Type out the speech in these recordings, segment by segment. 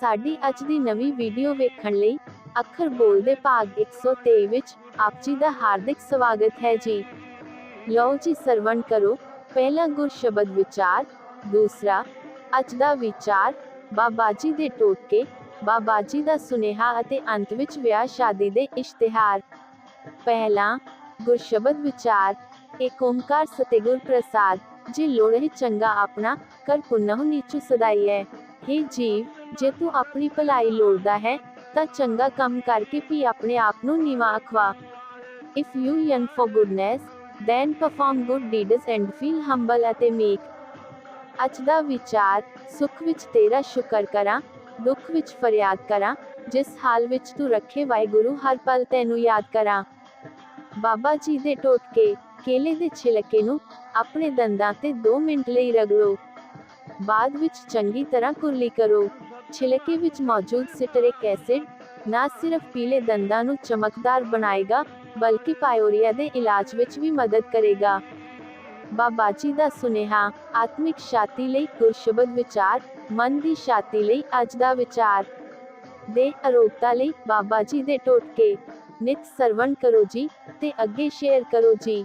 ਸਾਡੀ ਅੱਜ ਦੀ ਨਵੀਂ ਵੀਡੀਓ ਵੇਖਣ ਲਈ ਅੱਖਰ ਬੋਲਦੇ ਭਾਗ 123 ਵਿੱਚ ਆਪ ਜੀ ਦਾ ਹਾਰਦਿਕ ਸਵਾਗਤ ਹੈ ਜੀ। ਲਓ ਜੀ ਸਰਵਣ ਕਰੋ। ਪਹਿਲਾ ਗੁਰ ਸ਼ਬਦ ਵਿਚਾਰ ਦੂਸਰਾ ਅੱਜ ਦਾ ਵਿਚਾਰ ਬਾਬਾ ਜੀ ਦੇ ਟੋਟਕੇ ਬਾਬਾ ਜੀ ਦਾ ਸੁਨੇਹਾ ਅਤੇ ਅੰਤ ਵਿੱਚ ਵਿਆਹ ਸ਼ਾਦੀ ਦੇ ਇਸ਼ਤਿਹਾਰ। ਪਹਿਲਾ ਗੁਰ ਸ਼ਬਦ ਵਿਚਾਰ ਏਕ ਓੰਕਾਰ ਸਤਿਗੁਰ ਪ੍ਰਸਾਦ। ਜੇ ਲੋੜੇ ਚੰਗਾ ਆਪਣਾ ਕਰ ਪੁੰਨਹੁ ਨੀਚੂ ਸਦਾਈ ਹੈ हे ਜੀਵ ਜੇ ਤੂੰ ਆਪਣੀ ਭਲਾਈ ਲੋੜਦਾ ਹੈ ਤਾਂ ਚੰਗਾ ਕੰਮ ਕਰਕੇ ਵੀ ਆਪਣੇ ਆਪ ਨੂੰ ਨੀਵਾਂ ਅਖਵਾ if you yearn for goodness, then perform good deeds and feel humble ਅਤੇ meek ਅੱਜ ਦਾ ਵਿਚਾਰ ਸੁੱਖ ਵਿੱਚ ਤੇਰਾ ਸ਼ੁਕਰ ਕਰਾਂ, ਦੁੱਖ ਵਿੱਚ ਫਰਿਆਦ ਕਰਾਂ, ਜਿਸ ਹਾਲ ਵਿੱਚ ਤੂੰ ਰੱਖੇ ਵਾਹਿਗੁਰੂ ਹਰ ਪਲ ਤੈਨੂੰ ਯਾਦ ਕਰਾਂ। ਬਾਬਾ ਜੀ ਦੇ ਟੋਟਕੇ ਕੇਲੇ ਦੇ ਛਿਲਕੇ ਨੂੰ ਆਪਣੇ ਦੰਦਾਂ ਤੇ 2 ਮਿੰਟ ਲਈ ਰਗੜੋ। ਬਾਅਦ ਵਿੱਚ ਚੰਗੀ ਤਰ੍ਹਾਂ ਕੁਰਲੀ ਕਰੋ। ਛਿਲਕੇ ਵਿੱਚ ਮੌਜੂਦ ਸਿਟਰਿਕ ਐਸਿਡ ਨਾ ਸਿਰਫ ਪੀਲੇ ਦੰਦਾਂ ਨੂੰ ਚਮਕਦਾਰ ਬਣਾਏਗਾ, ਬਲਕਿ ਪਾਇਓਰੀਆ ਦੇ ਇਲਾਜ ਵਿੱਚ ਵੀ ਮਦਦ ਕਰੇਗਾ। ਬਾਬਾ ਜੀ ਦਾ ਸੁਨੇਹਾ, ਆਤਮਿਕ ਸ਼ਾਂਤੀ ਲਈ ਗੁਰਸ਼ਬਦ ਵਿਚਾਰ, ਮਨ ਦੀ ਸ਼ਾਂਤੀ ਲਈ ਅੱਜ ਦਾ ਵਿਚਾਰ। ਦੇ ਅਰੋਗਤਾ ਲਈ ਬਾਬਾ ਜੀ ਦੇ ਟੋਟਕੇ। ਨਿਤ ਸਰਵਣ ਕਰੋ ਜੀ ਤੇ ਅੱਗੇ ਸ਼ੇਅਰ ਕਰੋ ਜੀ।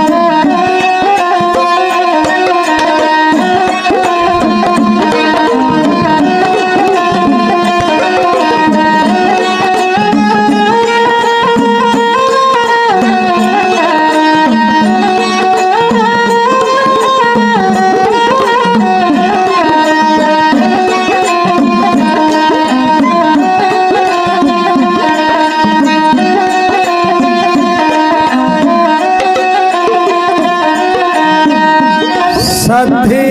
সাধ্যে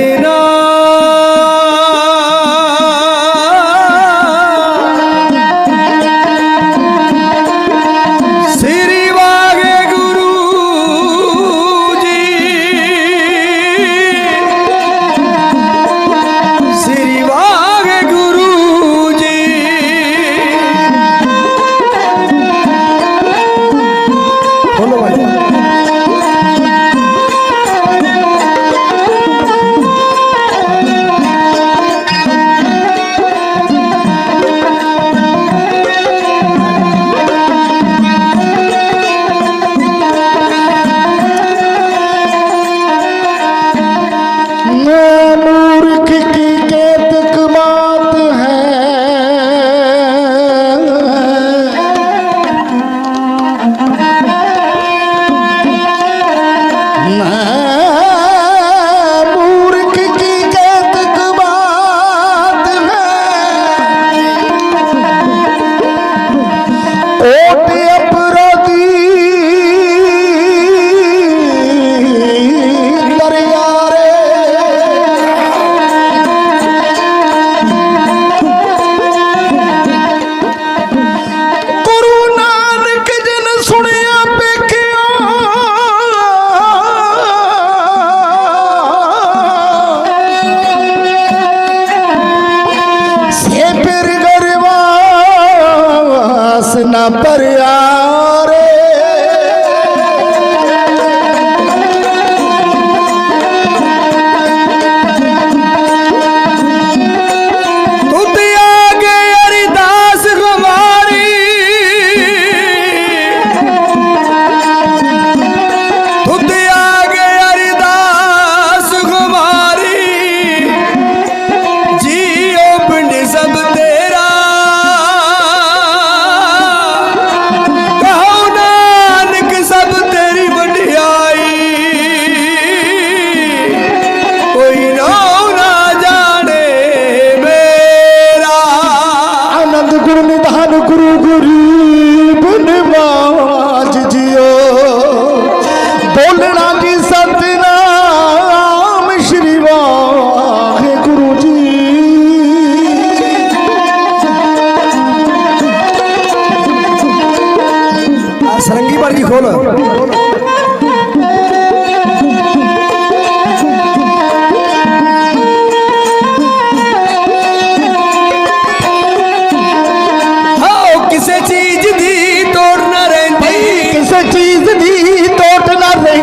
ਦੀ ਟੋਟ ਨਾ ਰਹੀ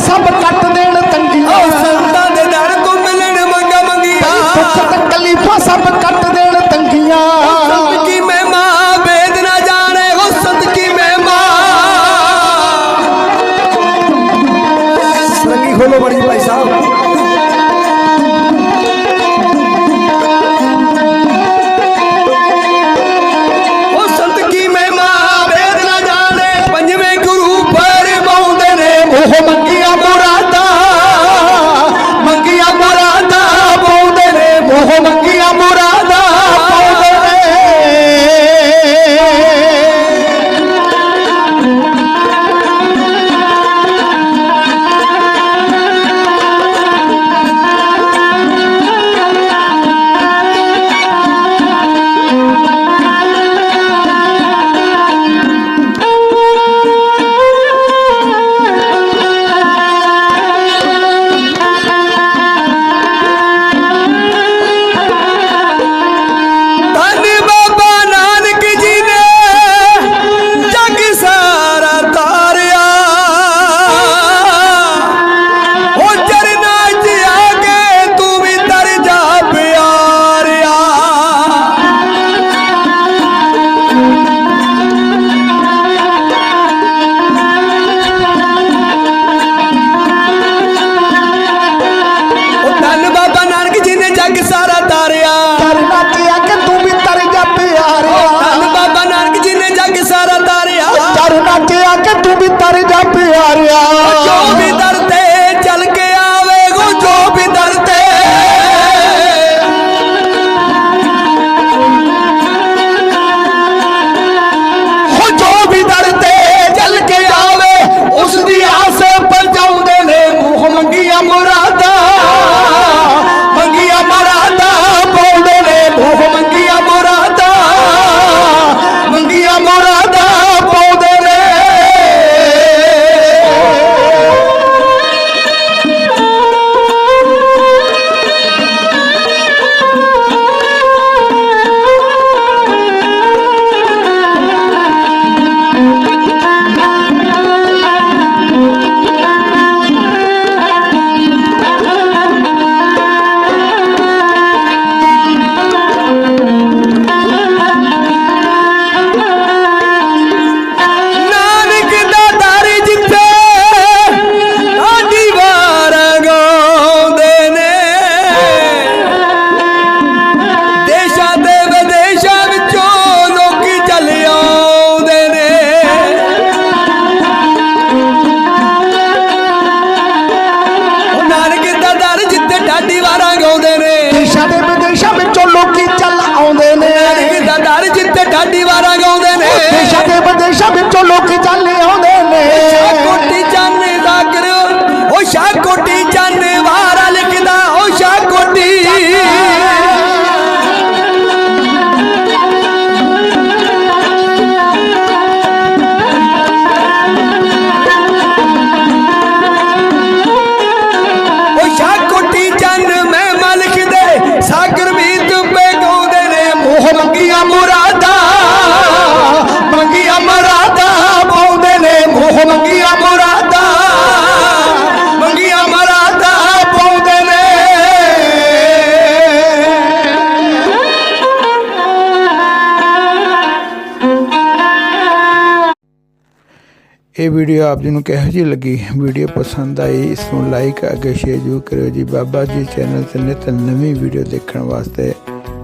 सब Maria ਮੁਰਾਦਾ, ਮੰਗੀਆਂ ਮੁਰਾਦਾ, ਪਾਉਂਦੇ ਨੇ ਮੋਹ ਮੰਗੀਆਂ ਮੁਰਾਦਾ। ਮੰਗੀਆਂ ਮੁਰਾਦਾ, ਪਾਉਂਦੇ ਨੇ। ਇਹ ਵੀਡੀਓ ਆਪ ਜੀ ਨੂੰ ਕਿਹੋ ਜਿਹੀ ਲੱਗੀ? ਵੀਡੀਓ ਪਸੰਦ ਆਈ, ਇਸ ਨੂੰ ਲਾਈਕ ਅਗੇ ਸ਼ੇਅਰ ਜੂ ਕਰਿਓ ਜੀ। ਬਾਬਾ ਜੀ ਚੈਨਲ ਤੇ ਨਿਤ ਨਵੀਂ ਵੀਡੀਓ ਦੇਖਣ ਵਾਸਤੇ